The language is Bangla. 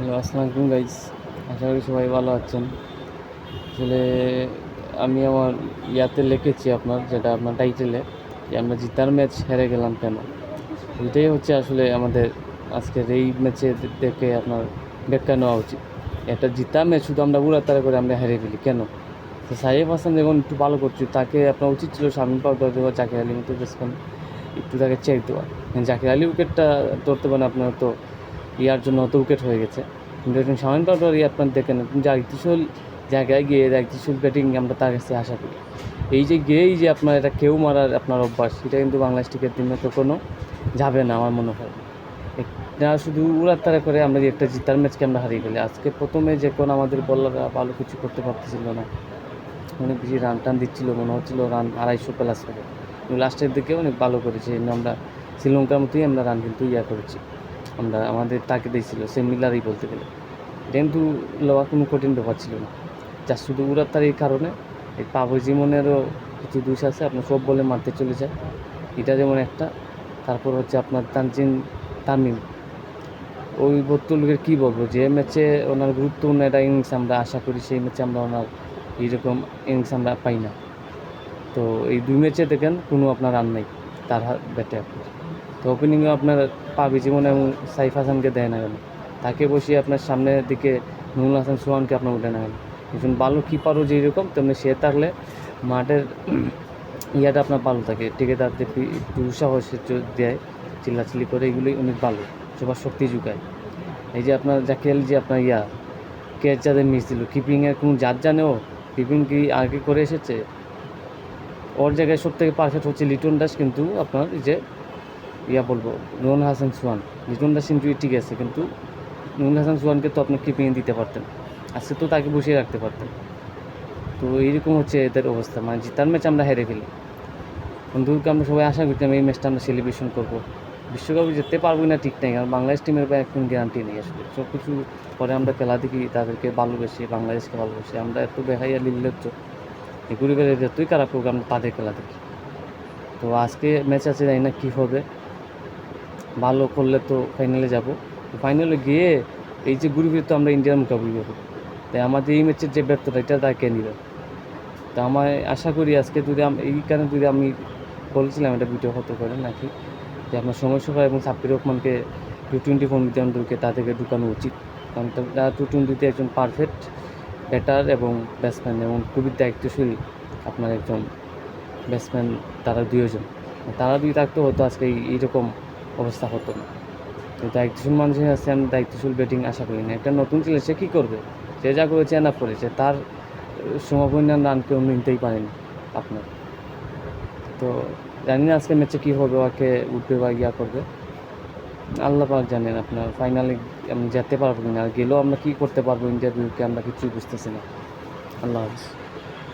হ্যালো, আসসালামু গাইস আশা করি সবাই ভালো আছেন। আসলে আমি আমার ইয়াতে লিখেছি আপনার, যেটা আপনার টাইটেলে যে আমরা জিতার ম্যাচ হেরে গেলাম কেন? এটাই হচ্ছে আসলে আমাদের আজকের এই ম্যাচে দেখে আপনার ব্যাখ্যা নেওয়া উচিত। একটা জিতা ম্যাচ শুধু আমরা উড়াতারা করে আমরা হেরে ফেলি, কেন? তো সাহেব হাসান যখন একটু ভালো করছি, তাকে আপনার উচিত ছিল শামিম পাউডার দেওয়া, জাকির আলী মতো একটু তাকে চেক দেওয়া। জাকির আলী উইকেটটা ধরতে পারেন আপনার তো ইয়ার জন্য অত উইকেট হয়ে গেছে। কিন্তু এখন শামিম ইয়ে আপনার দেখেন জাগতিশীল জায়গায় গিয়ে জাগতিশীল ব্যাটিং আমরা তার কাছে আশা করি। এই যে গিয়েই যে আপনার এটা কেউ মারার আপনার অভ্যাস সেটা কিন্তু বাংলাদেশ টিকের দিনে তো কোনো যাবে না আমার মনে হয়। এটা শুধু উড়াতারা করে আমরা একটা জিতার ম্যাচকে আমরা হারিয়ে ফেলি। আজকে প্রথমে যে কোনো আমাদের বলাররা ভালো কিছু করতে পারতেছিল না। অনেক বেশি রান টান দিচ্ছিল, মনে হচ্ছিল রান আড়াইশো প্লাস কিন্তু লাস্টের দিকে অনেক ভালো করেছে। আমরা শ্রীলঙ্কার মতোই আমরা রান কিন্তু ইয়া করেছি। আমরা, আমাদের তাকে দিয়েছিল সে মিলারই বলতে গেলে। কিন্তু লওয়া কোনো কঠিন ব্যাপার ছিল না। যা শুধু উড়াতার এই কারণে, এই পাবো জীবনেরও কিছু দোষ আছে, আপনার সব বলে মারতে চলে যায়। এটা যেমন একটা, তারপর হচ্ছে আপনার তানজিন তামিম। ওই বত্তুলকে কী বলব, যে ম্যাচে ওনার গুরুত্বপূর্ণ একটা ইনিংস আমরা আশা করি, সেই ম্যাচে আমরা ওনার এইরকম ইনিংস আমরা পাই না। তো এই দুই ম্যাচে দেখেন কোনো আপনার রান নেই, তার ব্যাটে আপনার। তো ওপেনিংয়ে আপনার পাবি জীবন এবং সাইফ হাসানকে দেয় না কেন তাকে বসিয়ে আপনার সামনের দিকে নুরুল হাসান সোহানকে আপনার উঠে না কেন একজন ভালো কিপারও যেরকম, তেমনি সে থাকলে মাঠের ইয়াটা আপনার ভালো থাকে। টিকে তাতে একটু সাহস দেয়, চিল্লাচিল্লি করে, এগুলোই অনেক ভালো। সবার শক্তি যোগায়। এই যে আপনার জাকিয়াল যে আপনার ইয়া ক্যাচ যাদের মিস দিল কিপিংয়ের কোনো জাত জানেও কিপিং কি আগে করে এসেছে? ওর জায়গায় সব থেকে পারফেক্ট হচ্ছে লিটন দাস, কিন্তু আপনার যে ইয়া বলব, নুরুল হাসান সোহান। লিটন দাস কিন্তু ঠিক আছে, কিন্তু নুরুল হাসান সোহানকে তো আপনি কিপিংয়ে দিতে পারতেন? আজকে তো তাকে বসিয়ে রাখতে পারতেন। তো এইরকম হচ্ছে এদের অবস্থা। মানে জিতার ম্যাচ আমরা হেরে ফেলি। বন্ধুকে আমরা সবাই আশা করতাম এই ম্যাচটা আমরা সেলিব্রেশন করব। বিশ্বকাপে যেতে পারব না ঠিক নাই, কারণ বাংলাদেশ টিমের উপর এখন গ্যারান্টি নেই আসলে। সব কিছু পরে আমরা খেলা দেখি, তাদেরকে ভালোবেসে, বাংলাদেশকে ভালোবেসে। আমরা এত বেহাইয়া নির্লজ্জ। এই পরিবারের যতই খারাপ হোক আমরা তাদের খেলা দেখি। তো আজকে ম্যাচ আছে, জানি না কী হবে। ভালো করলে তো ফাইনালে যাব। ফাইনালে গিয়ে এই যে গ্রুপে তো আমরা ইন্ডিয়ার মোকাবিলা করব। তাই আমাদের এই ম্যাচের যে ব্যর্থতা, এটা তাকে নেবে? তো আমার আশা করি আজকে যদি আম- এই কারণে যদি আমি বলেছিলাম এটা ভিডিও হতে পারে নাকি, যে আপনার সময় সভা এবং সাব্বির রহমানকে টু টোয়েন্টি ফোর মিডিয়ামদেরকে তাদেরকে ঢুকানো উচিত। কারণ তারা টু টোয়েন্টিতে একজন পারফেক্ট ব্যাটার এবং ব্যাটসম্যান এবং খুবই দায়িত্বশীল আপনার একজন ব্যাটসম্যান তারা দুইজন। তারা দুই থাকতে হতো আজকে এই- এইরকম অবস্থা হতো না। তো দায়িত্বশীল মানুষের কাছে আমি দায়িত্বশীল ব্যাটিং আশা করি না। একটা নতুন ছেলে, সে কী করবে? সে যা করেছে এনাফ করেছে তার সমপরিমাণ রান কেউ নিতেই পারেনি আপনার। তো জানি না আজকে ম্যাচে কী হবে ওকে উঠবে বা ইয়া করবে। আল্লাহ পাক জানেন আপনার ফাইনালে আমি যেতে পারব কিনা, আর গেলেও আমরা কী করতে পারব ইন্টারভিউকে আমরা কিছুই বুঝতেছি না। আল্লাহ হাফিজ।